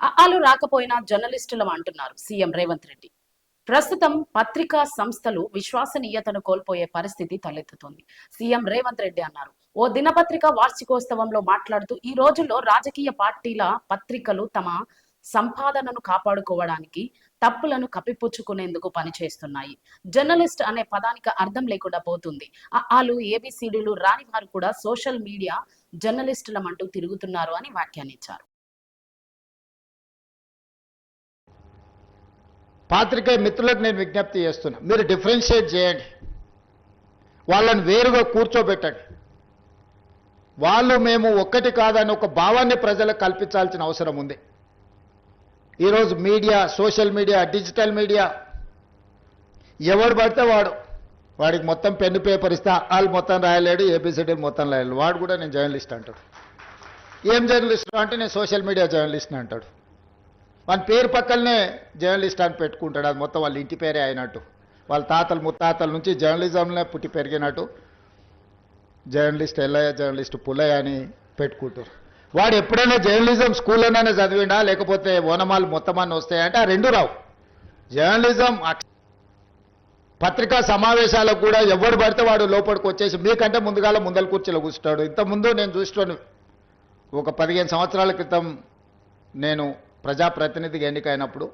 అలు రాకపోయినా జర్నలిస్టులం అంటున్నారు సీఎం రేవంత్ రెడ్డి. ప్రస్తుతం పత్రికా సంస్థలు విశ్వసనీయతను కోల్పోయే పరిస్థితి తలెత్తుతుంది. సీఎం రేవంత్ రెడ్డి అన్నారు. ఓ దినపత్రిక వార్షికోత్సవంలో మాట్లాడుతూ ఈ రోజుల్లో రాజకీయ పార్టీల పత్రికలు తమ సంపాదనను కాపాడుకోవడానికి తప్పులను కప్పిపుచ్చుకునేందుకు పనిచేస్తున్నాయి. జర్నలిస్ట్ అనే పదానికి అర్థం లేకుండా పోతుంది. ఆలు ఏబిసిడీలు రాని వారు కూడా సోషల్ మీడియా జర్నలిస్టులమంటూ తిరుగుతున్నారు అని వ్యాఖ్యానించారు. పాత్రికేయ మిత్రులకు నేను విజ్ఞప్తి చేస్తున్నా. మీరు డిఫరెన్షియేట్ చేయండి. వాళ్ళని వేరుగా కూర్చోబెట్టండి. వాళ్ళు మేము ఒక్కటి కాదని ఒక భావాన్ని ప్రజలకు కల్పించాల్సిన అవసరం ఉంది. ఈరోజు media social media digital media ఎవడు పడితే వాడు. వాడికి మొత్తం పెన్ను పేపర్ ఇస్తే వాళ్ళు మొత్తం రాయలేడు ఏబిసిడి మొత్తం రాయలేడు. వాడు కూడా నేను జర్నలిస్ట్ అంటాడు. ఏం జర్నలిస్ట్ అంటే నేను సోషల్ మీడియా జర్నలిస్ట్ని అంటాడు. వాని పేరు పక్కనే జర్నలిస్ట్ అని పెట్టుకుంటాడు. అది మొత్తం వాళ్ళ ఇంటి పేరే అయినట్టు. వాళ్ళ తాతలు ముత్తాతల నుంచి జర్నలిజంలో పుట్టి పెరిగినట్టు. జర్నలిస్ట్ ఎల్లయ్య జర్నలిస్ట్ పుల్లయ్య అని పెట్టుకుంటారు. వాడు ఎప్పుడైనా జర్నలిజం స్కూల్లోనే చదివిండా? లేకపోతే ఓనమాలు మొత్తం అన్ని వస్తాయంటే ఆ రెండు రావు. జర్నలిజం పత్రికా సమావేశాలకు కూడా ఎవడు పడితే వాడు లోపలికి వచ్చేసి మీకంటే ముందుగాల ముందల కుర్చీలో కూర్చుంటాడు. ఇంతకుముందు నేను చూస్తాను ఒక పదిహేను సంవత్సరాల క్రితం నేను ప్రజాప్రతినిధిగా ఎన్నికైనప్పుడు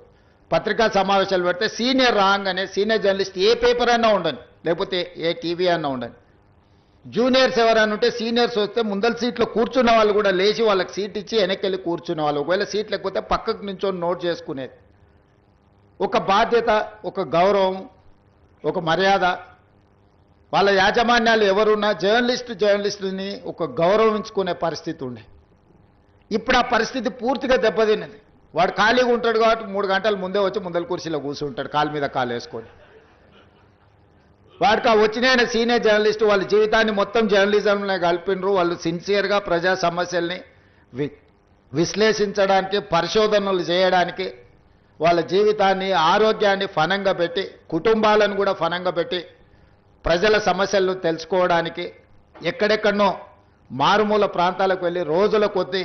పత్రికా సమావేశాలు పెడితే సీనియర్ రాంగ్ అనే సీనియర్ జర్నలిస్ట్ ఏ పేపర్ అయినా ఉండని లేకపోతే ఏ టీవీ అన్నా ఉండని. జూనియర్స్ ఎవరైనా ఉంటే సీనియర్స్ వస్తే ముందల సీట్లో కూర్చున్న వాళ్ళు కూడా లేచి వాళ్ళకి సీట్ ఇచ్చి వెనక్కి వెళ్ళి కూర్చున్న వాళ్ళు. ఒకవేళ సీట్ లేకపోతే పక్కకు నుంచొని నోట్ చేసుకునేది. ఒక బాధ్యత ఒక గౌరవం ఒక మర్యాద. వాళ్ళ యాజమాన్యాలు ఎవరున్నా జర్నలిస్ట్ జర్నలిస్టుని ఒక గౌరవించుకునే పరిస్థితి ఉండే. ఇప్పుడు ఆ పరిస్థితి పూర్తిగా దెబ్బతిన్నది. వాడు ఖాళీగా ఉంటాడు కాబట్టి మూడు గంటల ముందే వచ్చి ముందల కుర్చీలో కూర్చుంటాడు కాలు మీద కాలు వేసుకొని. వాడికి ఆ వచ్చిన ఆయన సీనియర్ జర్నలిస్ట్ వాళ్ళ జీవితాన్ని మొత్తం జర్నలిజంలో కలిపినరు. వాళ్ళు సిన్సియర్గా ప్రజా సమస్యల్ని వి విశ్లేషించడానికి పరిశోధనలు చేయడానికి వాళ్ళ జీవితాన్ని ఆరోగ్యాన్ని ఫనంగా పెట్టి కుటుంబాలను కూడా ఫనంగా పెట్టి ప్రజల సమస్యలను తెలుసుకోవడానికి ఎక్కడెక్కడనో మారుమూల ప్రాంతాలకు వెళ్ళి రోజుల కొద్దీ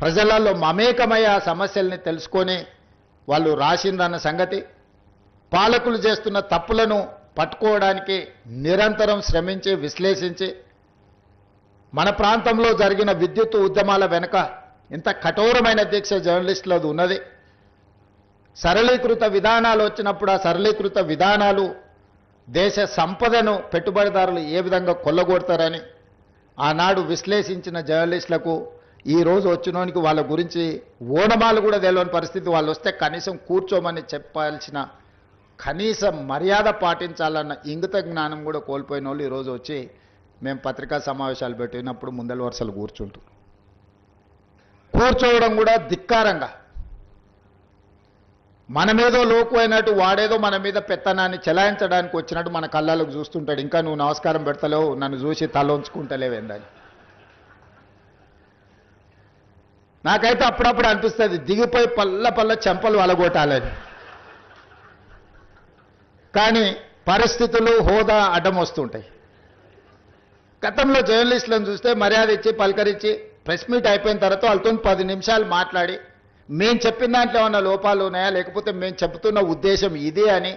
ప్రజలలో మమేకమై ఆ సమస్యల్ని తెలుసుకొని వాళ్ళు రాసిందన్న సంగతి పాలకులు చేస్తున్న తప్పులను పట్టుకోవడానికి నిరంతరం శ్రమించి విశ్లేషించి మన ప్రాంతంలో జరిగిన విద్యుత్ ఉద్యమాల వెనుక ఇంత కఠోరమైన దీక్ష జర్నలిస్టులది ఉన్నది. సరళీకృత విధానాలు వచ్చినప్పుడు ఆ సరళీకృత విధానాలు దేశ సంపదను పెట్టుబడిదారులు ఏ విధంగా కొల్లగొడతారని ఆనాడు విశ్లేషించిన జర్నలిస్టులకు ఈరోజు వచ్చినోనికి వాళ్ళ గురించి ఓనమాలు కూడా తెలియని పరిస్థితి. వాళ్ళు వస్తే కనీసం కూర్చోమని చెప్పాల్సిన కనీసం మర్యాద పాటించాలన్న ఇంగిత జ్ఞానం కూడా కోల్పోయిన వాళ్ళు ఈరోజు వచ్చి మేము పత్రికా సమావేశాలు పెట్టినప్పుడు ముందల వరుసలు కూర్చుంటాం కూర్చోవడం కూడా ధిక్కారంగా. మన మీదో లోకు అయినట్టు వాడేదో మన మీద పెత్తనాన్ని చెలాయించడానికి వచ్చినట్టు మన కళ్ళాలకు చూస్తుంటాడు. ఇంకా నువ్వు నమస్కారం పెడతలేవు నన్ను చూసి తల ఉంచుకుంటలేవేందని నాకైతే అప్పుడప్పుడు అనిపిస్తుంది దిగిపోయి పల్ల పల్ల చెంపలు వలగొట్టాలని. కానీ పరిస్థితులు హోదా అడ్డం వస్తుంటాయి. గతంలో జర్నలిస్టులను చూస్తే మర్యాద ఇచ్చి పలకరించి ప్రెస్ మీట్ అయిపోయిన తర్వాత వాళ్ళతో పది నిమిషాలు మాట్లాడి మేము చెప్పిన దాంట్లో ఉన్న లోపాలు ఉన్నాయా? లేకపోతే మేము చెబుతున్న ఉద్దేశం ఇదే అని